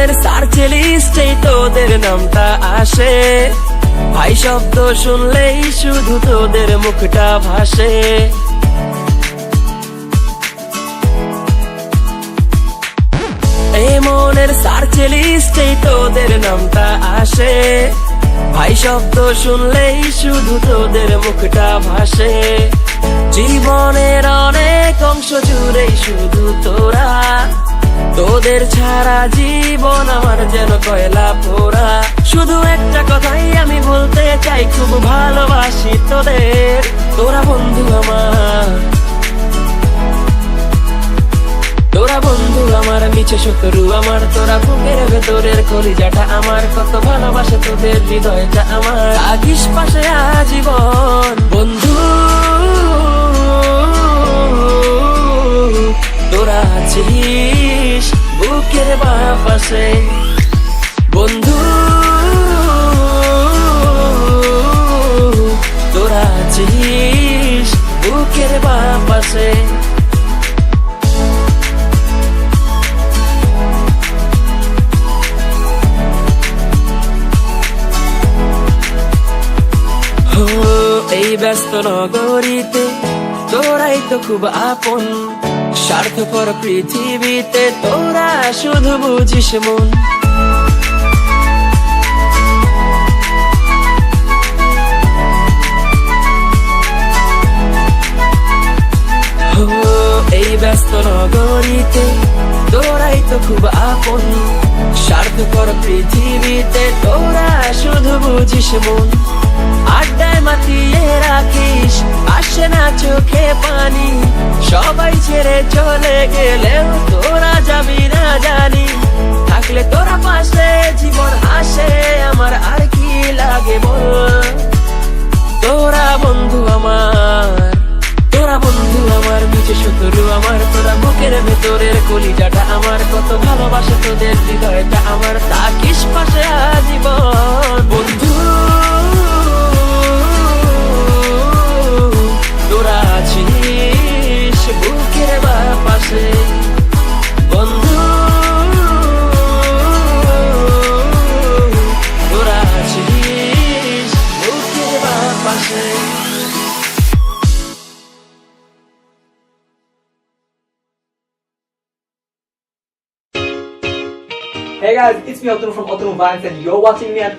মনের সার্চে লিস্টেই তোদের নামটা আসে। ভাই শব্দ শুনলেই শুধু তোদের মুখটা ভাসে। মনের তোদের নামটা আসে। ভাই শব্দ শুনলেই শুধু তোদের মুখটা ভাসে। জীবনের অনেক অংশ জুড়েই শুধু তোরা তোদের ছাড়া জীবন আমার যেন কয়লা পোড়া। শুধু একটা কথাই আমি বলতে চাই, খুব ভালোবাসি তোদের। তোরা বন্ধু আমার। তোরা বন্ধু আমার নিচে শত্রু আমার। তোরা বুকের ভেতরের কলিজাটা আমার। কত ভালোবাসে তোদের হৃদয়টা আমার। থাকিস পাশে আজীবন। তোরা আছিস বুকের বাঁ পাশে বন্ধু তোরা আছিস বুকের বাঁ পাশে এই ব্যস্ত নগরীতে তোরাই তো খুব আপন। স্বার্থপর পৃথিবীতে তোরা শুধু বুঝিস মন এই ব্যস্ত নগরীতে তোরাই তো খুব আপন স্বার্থপর পৃথিবীতে তোরা শুধু বুঝিস মন আড্ডায় মাতিয়ে রাখিস, আসে না চোখে পানি। সবাই ছেড়ে চলে গেলেও তোরা যাবি না জানি। থাকলে তোরা পাশে, জীবন আসে, আমার আর কি লাগে বল? তোরা বন্ধু আমার, তোরা বন্ধু আমার নিচে শত্রু আমার, তোরা বুকের ভেতরের কলিজাটা Hey guys, it's me Otonu from Otonu Vines and you're watching me at